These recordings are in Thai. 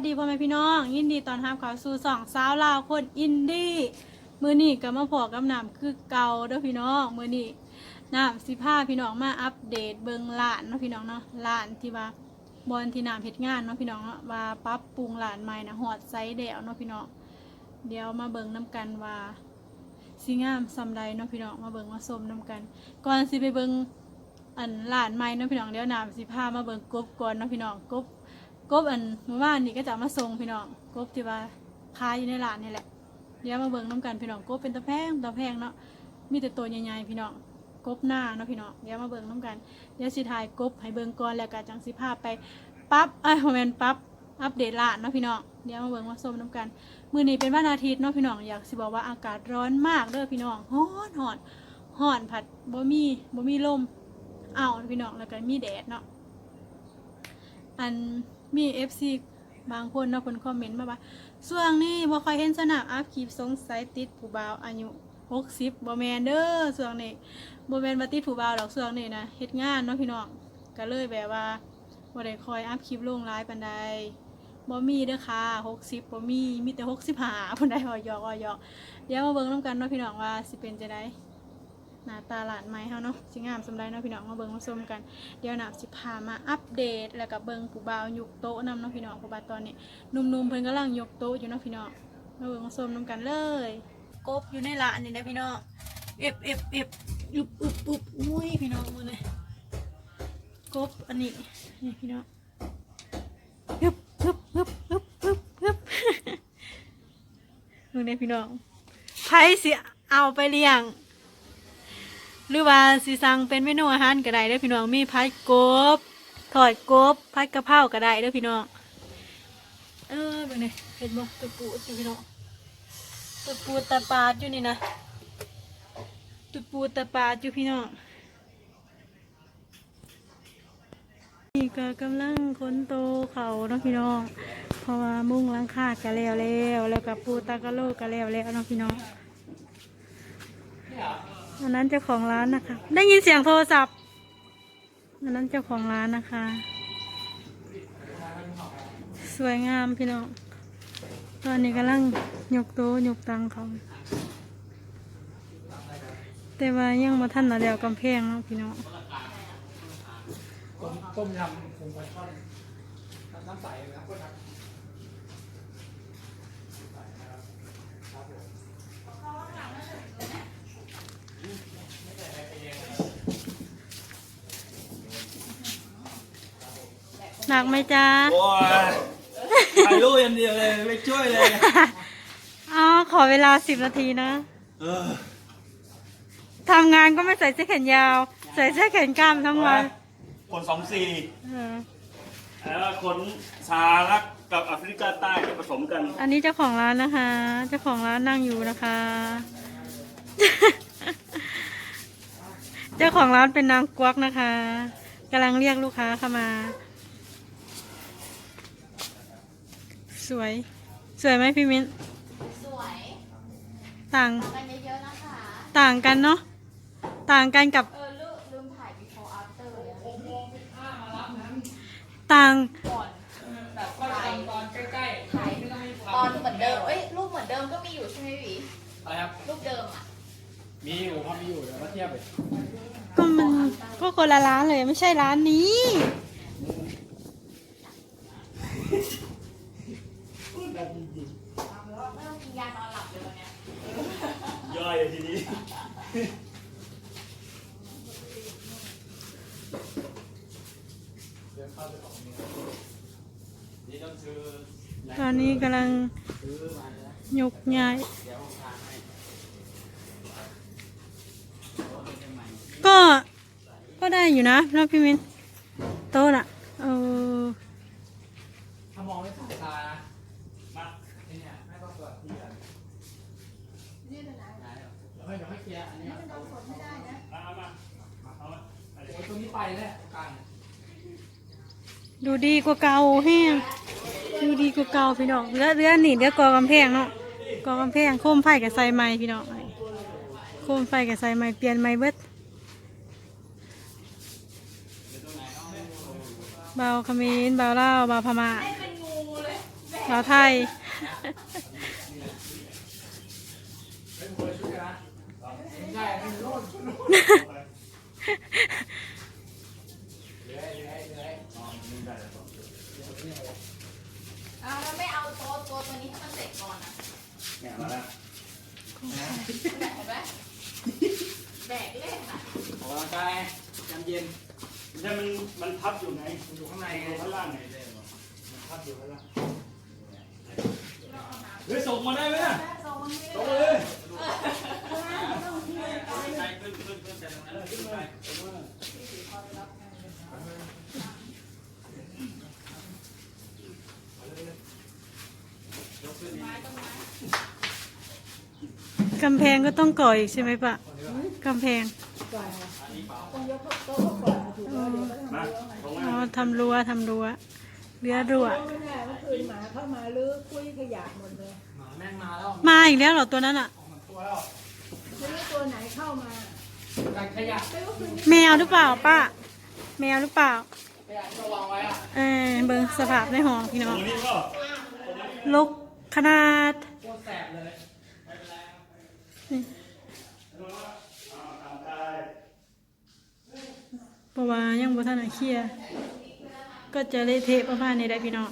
สดีพ่อแม่พี่น้อง ยินดีตอนรับเขาสู่สองสาวลาวคนอินดี้มือนี้ก็มาพอกับน้ำคือเก่าเด้อพี่น้องมือนี้น้ำสิพาพี่น้องมาอัปเดตเบิงร้านเนาะพี่น้องเนาะร้านที่ว่าบอนที่น้ำเฮ็ดงานเนาะพี่น้องเนาะว่าปรับปรุงร้านใหม่นะฮอดไซส์แล้วเนาะพี่น้องเดี๋ยวมาเบิงน้กันว่าสิงามซำใดเนาะพี่น้องมาเบิงมาชมน้กัน ก่อนสิไปเบิงอันร้านใหม่เนาะพี่น้องเดี๋ยวน้ำสิพามาเบิงกบก่อนเนาะพี่น้องกบ กบอันเมื่อวานนี่ก็จะมาส่งพี่น้องกบที่ว่าขายอยู่ในร้านนี่แหละ เดี๋ยวมาเบิ่งน้ำกันพี่น้องกบเป็นตะแพงตะแพงเนาะมีแต่ตัวใหญ่ๆพี่น้องกบหน้าเนาะพี่น้องเดี๋ยวมาเบิ่งน้ำกันเดี๋ยวสิถ่ายกบให้เบิ่งก่อนแล้วก็จังสิพาพไปปั๊บไอ้โมเมนปั๊บอัปเดตร้านเนาะพี่น้องเดี๋ยวมาเบิ่งมาส้มน้ำกันมื้อนี้เป็นวันอาทิตย์เนาะพี่น้องอยากสิบอกว่าอากาศร้อนมากเด้อพี่น้องร้อนร้อนร้อนผัดบ่มีบ่มีลมอ้าวพี่น้องแล้วก็มีแดดเนาะอัน มีเอฟซีบางคนเนาะคนคอมเมนต์มาว่าส่วงนี้บ่ค่อยเห็นสนามอัพคลิปสงสัยติดผู้บ่าวอายุ60บ่แมนเด้อส่วงนี้บ่แมนว่าติดผู้บ่าวดอกส่วงนี้นะเฮ็ดงานเนาะพี่น้องก็เลยแบบว่าบ่ได้คอยอัพคลิปลงหลายปานใดบ่มีเด้อค่ะ60บ่มีมีแต่65พุ่นได้ออยอกออยอกเดี๋ยวมาเบิ่งนํกันเนาะพี่น้องว่าสิเป็นจังไดห น้าตาหลานไม้เฮาเนาะสิงามสำใดเนาะพี่น้องมาเบิ่งมาชมกัน เดี๋ยวนับสิพามาอัปเดต แล้วก็เบิ่งผู้บ่าวยกโต๊ะนำเนาะพี่น้องผู้บ่าวตอนนี้หนุ่มๆเพิ่นกำลังยกโต๊ะอยู่เนาะพี่น้องมาเบิ่งมาชมนํกันเลยกบอยู่ในร้านนี่นะพี่น้องเอฟเอฟเอฟอึบอึบอึบอุ้ยพี่น้องมือเลยกบอันนี้นี่พี่น้องฮึบฮึบฮึบฮึบฮึบฮึบดูเนี่ยพี่น้องไผสิเอาไปเลี้ยง หรือว่าสิสั่งเป็นเมนูอาหารก็ได้เด้อพี่น้องมีพัดกบทอดกบพัดกะเพราก็ได้เด้อพี่น้องเออเบิ่งนี่เห็นบ่ตัวปูอยู่พี่น้องตัวปูตาปาดอยู่นี่นะตัวปูตาปาดอยู่พี่น้องนี่ก็กำลังคนโตเขาเนาะพี่น้อง เพราะว่ามุ่งหลังคาก็แล้วแล้วแล้วก็ปูตากะโลก็แล้วแล้วเนาะพี่น้อง อันนั้นเจ้าของร้านนะคะ ได้ยินเสียงโทรศัพท์อันนั้นเจ้าของร้านนะคะ สวยงามพี่น้อง ตอนนี้กำลังยกโต๊ะยกตังเขาแต่ว่ายังมาท่านละเดียวกำแพงเนาะพี่น้องต้มยำผงปลาช่อนน้ำใสนะครับ หนักไหมจ๊ะโอ้ยถ่ายรูปอย่างเดียวเลยไม่ช่วยเลยอ๋อขอเวลาสิบนาทีนะเออทำงานก็ไม่ใส่เสื้อแขนยาว ใส่เสื้อแขนกล้ามทั้งวันคนสองสี่เออแล้วคนสารักกับแอฟริกาใต้ผสมกัน อันนี้เจ้าของร้านนะคะ เจ้าของร้านนั่งอยู่นะคะ เจ้าของร้านเป็นนางกวักนะคะกำลังเรียกลูกค้าเข้ามา สวย สวยไหมพี่มิ้นสวยต่างกันเยอะๆนะคะต่างกันเนาะต่างกันกับเออลืมลืมถ่าย before after เลยอะต่างก่อนแบบถ่ายตอนใกล้ๆถ่ายตอนเหมือนเดิมเอ้ยรูปเหมือนเดิมก็มีอยู่ใช่ไหมหวีอะไรครับ รูปเดิมอะมีอยู่ครับมีอยู่เดี๋ยวมาเทียบเลยก็มันก็คนละร้านเลยไม่ใช่ร้านนี้ ไม่ต้องกินยานอนหลับเลยวันเนี้ย ย่อยเลยทีนี้ นี่ต้องซื้อ ตอ นี้กำลังยกย้ายเดี๋ยวทานให้ก็ก็ได้อยู่นะแล้วพี่มิ้นโต๊ะน่ะเออถ้ามองไม่สายตานะมาที่เนี่ยให้ต้องตรวจที่อะไหนอะเดี๋ยวให้เดี๋ยวให้เคลียร์อันนี้ก่อนเอามาเอามาเอาเลยเอาตรงนี้ไปเลยกลางดูดีกว่าเก่าแห้ง ดูดีกว่าเก่าพี่น้องเรือเรือนี่เรือกอกำแพงเนาะกอกำแพงโคมไฟกับไซไม้พี่น้องโคมไฟกับไซไม้เปลี่ยนไม้เบิดเบาขมิ้นเบาเล่าเบาพม่าเป็นงูเลยเราไทย เอาแล้วไม่เอาโต๊ะโต๊ะตัวนี้ให้มันเสร็จก่อนอะเนี่ยมาแล้วแบกเห็นไหมแบกเล่นอะออกกำลังกายยามเย็นมันจะมันมันพับอยู่ไงมันอยู่ข้างในอไงยู่ข้างล่างไงมันพับอยู่ข้างล่างเฮ้ยส่งมาได้ไหมน่ะโต๊ะมันไม่ส่งมาเลยไปขึ้นขึ้นขึ้นแต่ตรงนั้นขึ้นไปส่งมา กำแพงก็ต้องก่ออีกใช่ไหมปะกำแพงมาส่งอ๋อมาทำรั้วทำรั้วเรือรั้วไม่ได้เมื่อคืนหมาเข้ามาลื้อคุยขยะหมดเลยหมาแม่งมาแล้วมาอีกแล้วเหรอตัวนั้นอะออกมาตัวแล้วไม่รู้ตัวไหนเข้ามาการขยะไม่รู้คืนแมวหรือเปล่าป้าแมวหรือเปล่าขยะที่เราวางไว้อะเออเบิ่งสภาพในห้องพี่น้ตอรงงนี้ก็ลกขนาดโคตรแสบ เพราะว่ายังบ่ทันได้เคลียร์ก็จะเละเทะประมาณนี้ได้พี่น้อง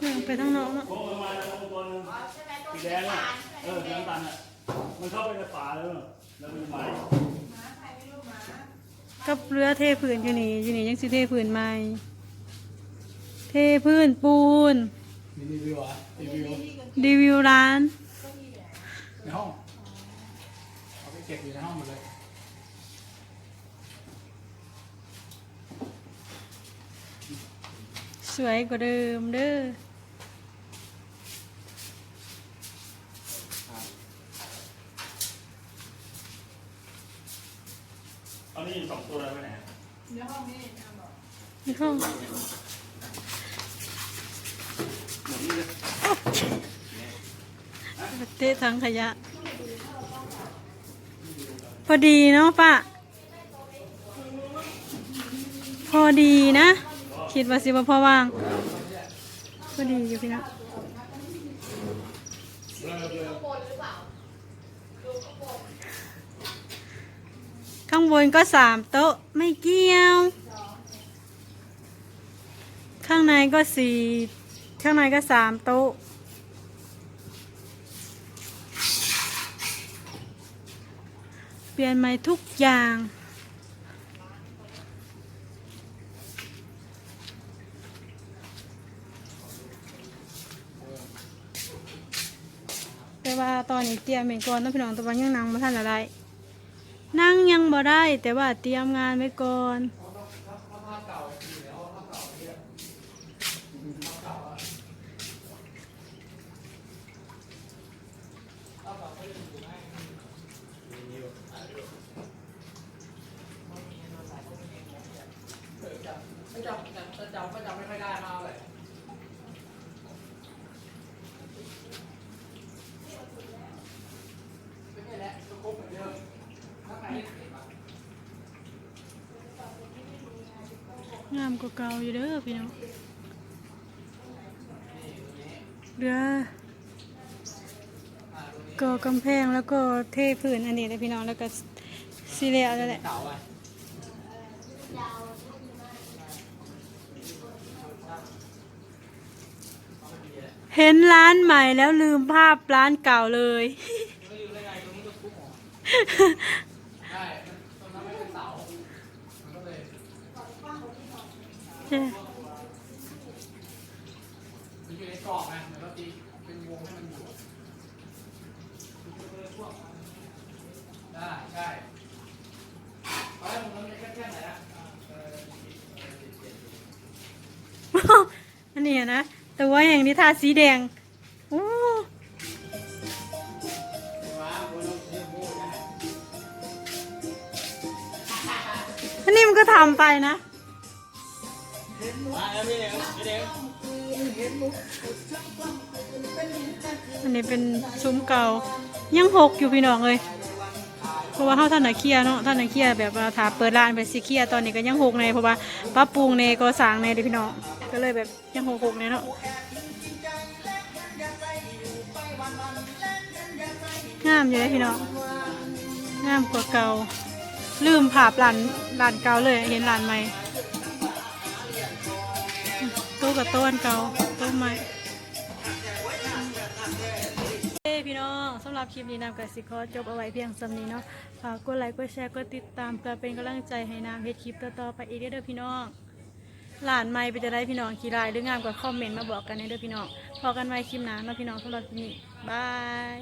เบิ่งไปทางนอกเนาะโค้งลงมาแล้วตัวนึงใช่ไหมตัวสีสีแดงฟ้าอะเอใช่อสีน้ำตาลอะมันเข้าไปในฝาแล้วแล้วมันใหมกับเรือเทพื้นอยู่นี่อยู่นี่ยังสิเทพื้นใหม่ เทพื้นปูน มีรีวิวอะรีวิวรีวิวร้าน ในห้องเอาไปเก็บอยู่ในห้องหมดเลยสวยกว่าเดิมเด้อเอานี่สองตัวแล้วไปไหนนี่ห้อง หมดนี่เลย เตะถังขยะ พอดีเนาะป้าพอดีนะ คิดว่าสิว่าพอว่าง พอดีอยู่พี่น้องบนหรือเปล่าข้างบนก็สามโต๊ะไม่เกี่ยว ข้างในก็สี่ข้างในก็สามโต๊ะ เปลี่ยนใหม่ทุกอย่าง แต่ว่าตอนนี้เตรียมเองก่อนเนาะพี่น้องตัวายังนั่งมาท่านอะไรนั่งยังบ่ได้แต่ว่าเตรียมงานไว้ก่อน ไม่จำจำจำก็จำไม่ค่อยได้มากเลยไม่ใช่แล้วก็ครบเหมือนเดิมถ้าใครเห็นปะ งาม กว่าเก่าอยู่เด้อพี่น้องเรือก่อกำแพงแล้วก็เทพื้นอันนี้เลยพี่น้องแล้วก็ซีเรียแล้วแหละเห็นร้านใหม่แล้วลืมภาพร้านเก่าเลย ไม่รู้ได้ไงตรงนี้ก็ทุบออกใช่ตรงนั้นไม่เป็นเสามันก็เลย ใช่มันอยู่ในกรอบไงเหมือนเราตีเป็นวงให้มันอยู่ได้ใช่ตอนแรกผมมันจะแค่ไหนนะเอออันนี้นะต่ว่าอย่างนี้ทาสีแดงโอ้อันนี้มันก็ทำไปนะ อันนี้เป็นซุ้มเก่ายังหกอยู่พี่น้องเลยเพราะว่าเฮาท่านน่ะเคียร์เนาะท่านน่ะเคียร์แบบว่าถ้าเปิดร้านไปสิเคียร์ตอนนี้ก็ยังหกในเพราะว่าปรับปรุงในก่อสางในเด้อพี่น้องก็เลยแบบยังหกหกในเนาะงามอยู่เลยพี่น้องงามกว่าเก่าลืมภาพร้านร้านเก่าเลยเห็นร้านใหม่ ต๊ะกับต๊ะอันเก่าต๊ะใหม่เอ้พี่น้องสำหรับคลิปนี้นำกับสิขอจบเอาไว้เพียงสำนี้เนาะฝากกดไลค์กดแชร์กดติดตามเพื่อเป็นกำลังใจให้นำเฮ็ดคลิปต่อๆไปอีกเด้อพี่น้องหลานไม่ไปจะได้พี่น้องขี่ลายหรืองามกว่าคอมเมนต์มาบอกกันในเด้อพี่น้องพอกันไว้คลิปหน้าเนาะพี่น้องสำหรับคลิปนี้บาย